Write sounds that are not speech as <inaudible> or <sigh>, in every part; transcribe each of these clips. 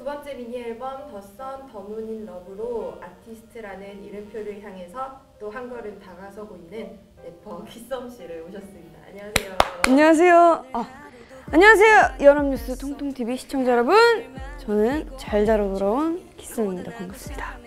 두 번째 미니 앨범 더 선 더 문인 러브로 아티스트라는 이름표를 향해서 또 한 걸음 다가서고 있는 래퍼 <laughs> 키썸 씨를 모셨습니다. 안녕하세요. 안녕하세요. 아, 안녕하세요. 연합뉴스 통통TV 시청자 여러분. 저는 잘 자러 돌아온 키스입니다. 반갑습니다.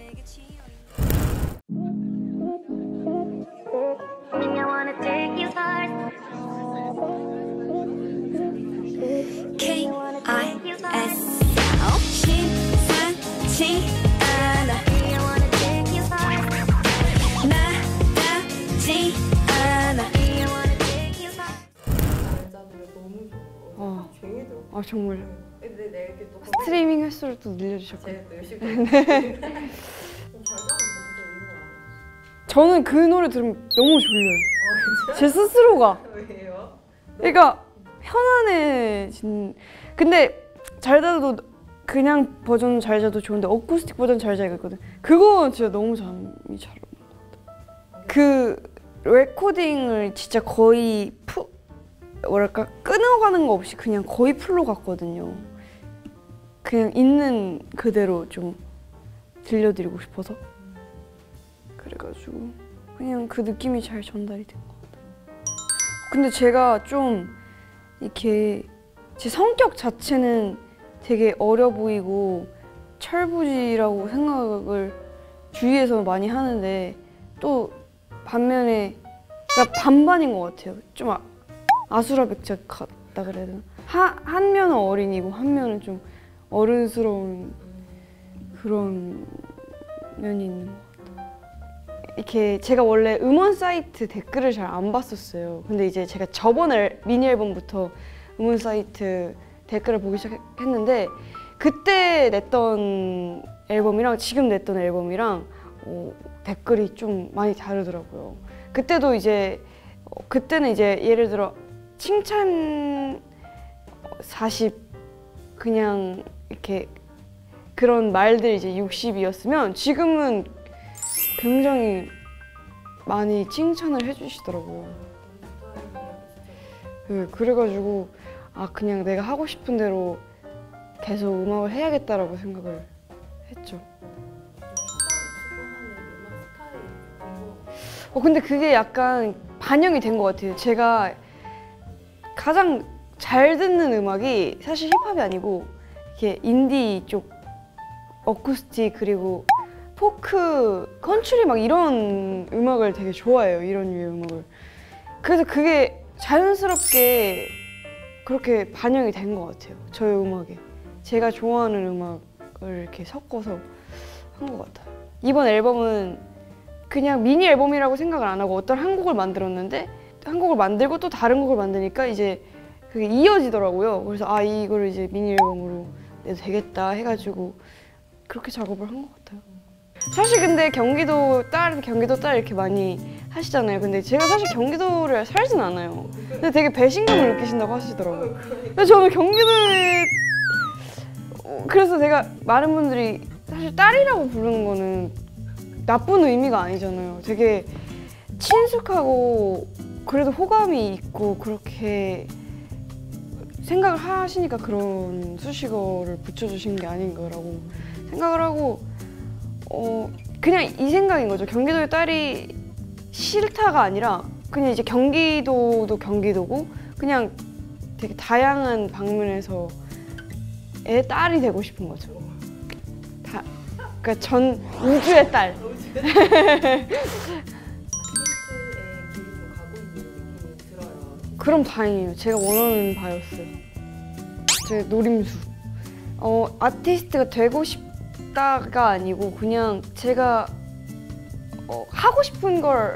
어. 괜히 들어. 아 정말 근데 내가 이렇게 또 스트리밍 횟수를 또 늘려주셨고 제가 또 열심히 <laughs> 이유가 저는 그 노래 들으면 너무 졸려요. 어, 제 스스로가. 왜요? 그러니까 편안해진. 근데 잘 자도 그냥 버전 잘 자도 좋은데 어쿠스틱 버전 잘 자가 있거든. 그거 진짜 너무 잠이 잘 오는 것 같아. 그 레코딩을 진짜 거의 푸 뭐랄까 끊어가는 거 없이 그냥 거의 풀로 갔거든요. 그냥 있는 그대로 좀 들려드리고 싶어서 그래가지고 그냥 그 느낌이 잘 전달이 된 것 같아요. 근데 제가 좀 이렇게 제 성격 자체는 되게 어려 보이고 철부지라고 생각을 주위에서 많이 하는데 또 반면에 그러니까 반반인 것 같아요. 좀 아, 아수라 백작 같다 그래야 되나? 하, 한 면은 어린이고 한 면은 좀 어른스러운 그런 면이 있는 것 같아요. 이렇게 제가 원래 음원 사이트 댓글을 잘 안 봤었어요. 근데 이제 제가 저번 앨, 미니 앨범부터 음원 사이트 댓글을 보기 시작했는데 그때 냈던 앨범이랑 지금 냈던 앨범이랑 어, 댓글이 좀 많이 다르더라고요. 그때도 이제 어, 그때는 이제 예를 들어 칭찬 40 그냥 이렇게 그런 말들 이제 60이었으면 지금은 굉장히 많이 칭찬을 해주시더라고요. 네, 그래가지고 아 그냥 내가 하고 싶은 대로 계속 음악을 해야겠다라고 생각을 했죠. 어 근데 그게 약간 반영이 된 것 같아요. 제가 가장 잘 듣는 음악이 사실 힙합이 아니고 이렇게 인디 쪽 어쿠스틱 그리고 포크, 컨츄리 막 이런 음악을 되게 좋아해요. 이런 류의 음악을. 그래서 그게 자연스럽게 그렇게 반영이 된 것 같아요. 저의 음악에. 제가 좋아하는 음악을 이렇게 섞어서 한 것 같아요. 이번 앨범은 그냥 미니 앨범이라고 생각을 안 하고 어떤 한 곡을 만들었는데 한 곡을 만들고 또 다른 곡을 만드니까 이제 그게 이어지더라고요. 그래서 아 이거를 이제 미니 앨범으로 내도 되겠다 해가지고 그렇게 작업을 한 것 같아요. 사실 근데 경기도 딸, 경기도 딸 이렇게 많이 하시잖아요. 근데 제가 사실 경기도를 살진 않아요. 근데 되게 배신감을 느끼신다고 하시더라고요. 근데 저는 경기도에 어, 그래서 제가 많은 분들이 사실 딸이라고 부르는 거는 나쁜 의미가 아니잖아요. 되게 친숙하고 그래도 호감이 있고 그렇게 생각을 하시니까 그런 수식어를 붙여주신 게 아닌가라고 생각을 하고 어 그냥 이 생각인 거죠. 경기도의 딸이 싫다가 아니라 그냥 이제 경기도도 경기도고 그냥 되게 다양한 방면에서 애 딸이 되고 싶은 거죠. 다 그러니까 전 우주의 딸. <laughs> 그럼 다행이에요. 제가 원하는 바였어요. 제 노림수. 어, 아티스트가 되고 싶다가 아니고 그냥 제가 어, 하고 싶은 걸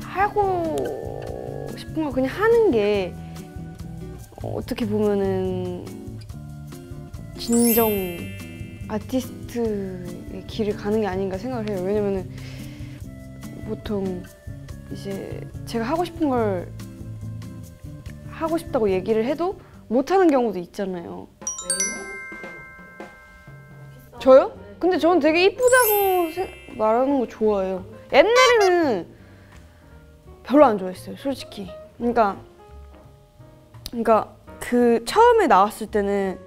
하고 싶은 걸 그냥 하는 게 어, 어떻게 보면은 진정 아티스트의 길을 가는 게 아닌가 생각을 해요. 왜냐면은 보통 이제 제가 하고 싶은 걸 하고 싶다고 얘기를 해도 못 하는 경우도 있잖아요. 저요? 근데 저는 되게 이쁘다고 생- 말하는 거 좋아해요. 옛날에는 별로 안 좋아했어요, 솔직히. 그러니까, 그러니까 그 처음에 나왔을 때는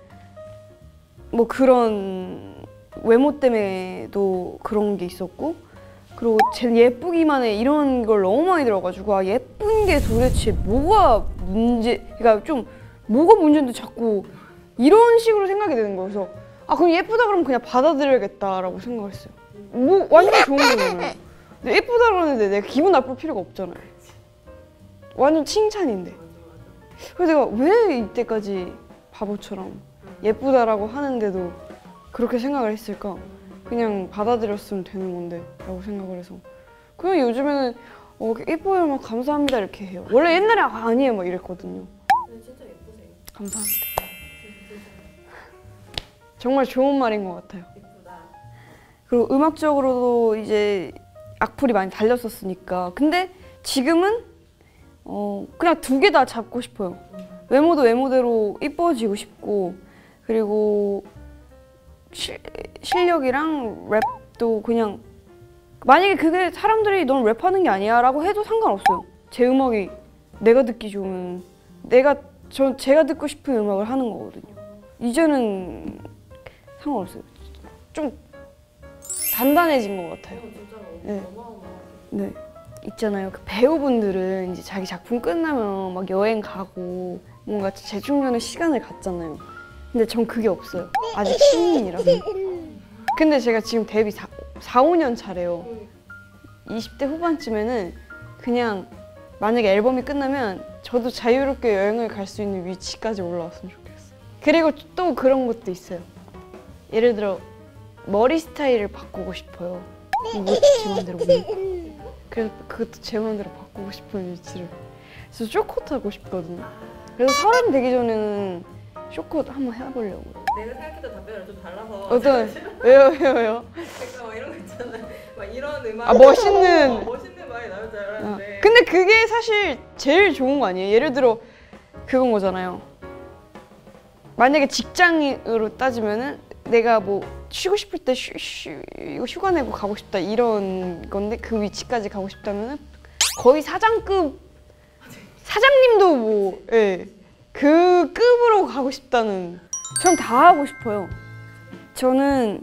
뭐 그런 외모 때문에도 그런 게 있었고 그리고 쟤는 예쁘기만 해. 이런 걸 너무 많이 들어가지고 아 예쁜 게 도대체 뭐가 문제 그러니까 좀 뭐가 문제인데 자꾸 이런 식으로 생각이 되는 거예요. 그래서 아 그럼 예쁘다 그러면 그냥 받아들여야겠다라고 생각을 했어요. 뭐 완전 좋은 거잖아요 예쁘다 그러는데 내가 기분 나쁠 필요가 없잖아요. 완전 칭찬인데. 그래서 내가 왜 이때까지 바보처럼 예쁘다라고 하는데도 그렇게 생각을 했을까? 그냥 받아들였으면 되는 건데 라고 생각을 해서. 그냥 요즘에는 어, 예뻐요 막 감사합니다 이렇게 해요. 원래 옛날에 아, 아니에요 막 이랬거든요. 근데 진짜 예쁘세요. 감사합니다. 정말 좋은 말인 것 같아요. 예쁘다. 그리고 음악적으로도 이제 악플이 많이 달렸었으니까. 근데 지금은 어 그냥 두 개 다 잡고 싶어요. 외모도 외모대로 이뻐지고 싶고. 그리고 실, 실력이랑 랩도 그냥 만약에 그게 사람들이 넌 랩하는 게 아니야 라고 해도 상관없어요 제 음악이 내가 듣기 좋은 내가 저 제가 듣고 싶은 음악을 하는 거거든요 이제는 상관없어요 좀 단단해진 것 같아요 진짜로 네. 네. 있잖아요. 그 배우분들은 이제 자기 작품 끝나면 막 여행 가고 뭔가 재충전의 시간을 갖잖아요. 근데 전 그게 없어요. 아직 신인이라서. 근데 제가 지금 데뷔 4, 4 5년 차래요. 20대 후반쯤에는 그냥 만약에 앨범이 끝나면 저도 자유롭게 여행을 갈 수 있는 위치까지 올라왔으면 좋겠어요. 그리고 또 그런 것도 있어요. 예를 들어 머리 스타일을 바꾸고 싶어요. 뭐제 마음대로 못 그래서 그것도 제 마음대로 바꾸고 싶은 위치를 그래서 쇼컷 하고 싶거든요 그래서 사람 되기 전에는 쇼컷 한번 해보려고요 내가 생각했던 답변이랑 좀 달라서. 어떤 <laughs> 왜요 왜요 왜요 제가 막 이런 거 있잖아요. 막 이런 음악. 아, 멋있는. 어, 멋있는 말이 나올 줄 어. 알았는데. 근데 그게 사실 제일 좋은 거 아니에요 예를 들어 그건 거잖아요 만약에 직장으로 따지면은 내가 뭐 쉬고 싶을 때 쉬, 쉬, 이거 휴가 내고 가고 싶다 이런 건데 그 위치까지 가고 싶다면은 거의 사장급 사장님도 뭐 예. 그 급으로 가고 싶다는 전 다 하고 싶어요. 저는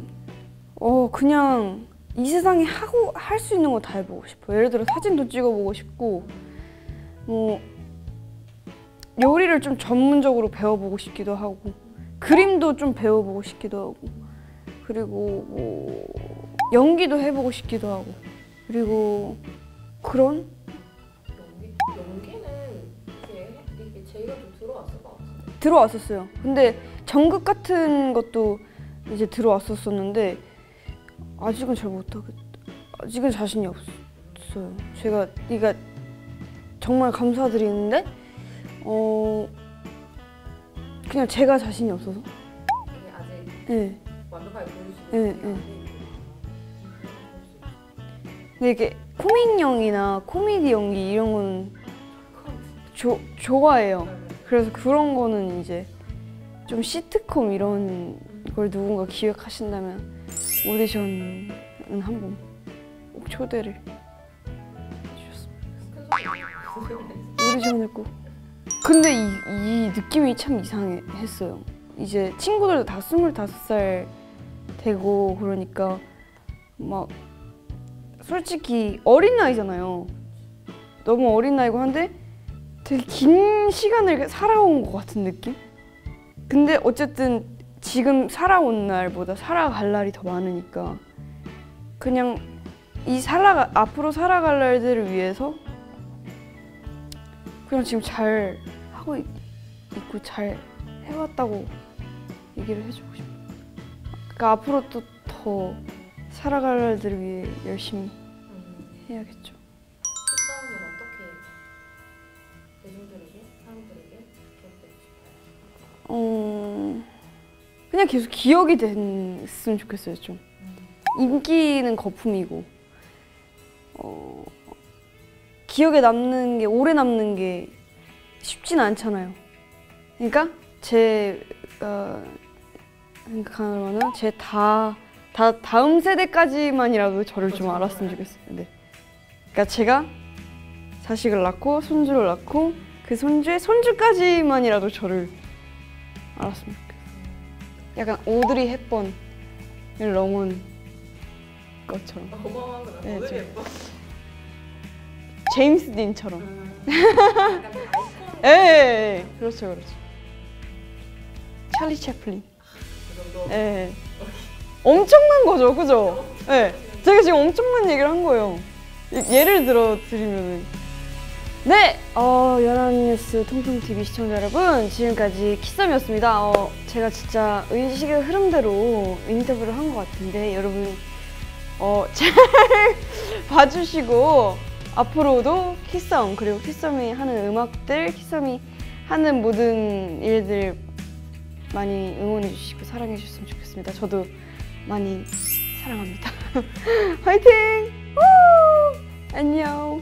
어 그냥 이 세상에 하고 할 수 있는 거 다 해보고 싶어요. 예를 들어 사진도 찍어보고 싶고 뭐 요리를 좀 전문적으로 배워보고 싶기도 하고 그림도 좀 배워보고 싶기도 하고 그리고 뭐 연기도 해보고 싶기도 하고 그리고 그런 들어왔었어요. 근데 전극 같은 것도 이제 들어왔었었는데 아직은 잘 못하겠. 아직은 자신이 없어요. 제가 이가 정말 감사드리는데 어 그냥 제가 자신이 없어서. 네. 완벽하게 네, 네. 근데 이게 코믹영이나 코미디 연기 이런 거는 조, 좋아해요. 그래서 그런 거는 이제 좀 시트콤 이런 걸 누군가 기획하신다면 오디션은 한번 꼭 초대를 해주셨으면 오디션을 꼭. 근데 이, 이 느낌이 참 이상했어요. 이제 친구들도 다 스물다섯 살 되고 그러니까 막 솔직히 어린 나이잖아요. 너무 어린 나이고 한데 되게 긴 시간을 살아온 것 같은 느낌? 근데 어쨌든 지금 살아온 날보다 살아갈 날이 더 많으니까 그냥 이 살아가 앞으로 살아갈 날들을 위해서 그냥 지금 잘 하고 있, 있고 잘 해왔다고 얘기를 해주고 싶어요. 그러니까 앞으로 또 더 살아갈 날들을 위해 열심히 음. 해야겠죠. 그냥 계속 기억이 됐으면 좋겠어요 좀 인기는 거품이고 어 기억에 남는 게 오래 남는 게 쉽진 않잖아요 그러니까 제가 생각하는 거는 제다 다 다음 세대까지만이라도 저를 좀 알았으면 좋겠어요 네. 그러니까 제가 자식을 낳고 손주를 낳고 그 손주의 손주까지만이라도 저를 좋겠어요. 약간 오드리 헵번을 넘은 것처럼 어마어마하구나. 네, 오늘 좀- 예뻐. 제임스 딘처럼. 음. <laughs> 예, 예, 예. 그렇죠, 그렇죠. 찰리 채플린. 그 정도. 예. 엄청난 거죠, 그죠? 예. 제가 지금 엄청난 얘기를 한 거예요. 예- 예를 들어 드리면은. 네! 어, 연합뉴스 통통TV 시청자 여러분, 지금까지 키썸이었습니다. 어, 제가 진짜 의식의 흐름대로 인터뷰를 한 것 같은데, 여러분, 어, 잘 <laughs> 봐주시고, 앞으로도 키썸, 그리고 키썸이 하는 음악들, 키썸이 하는 모든 일들 많이 응원해 주시고 사랑해 주셨으면 좋겠습니다. 저도 많이 사랑합니다. <laughs> 화이팅! 우! 안녕!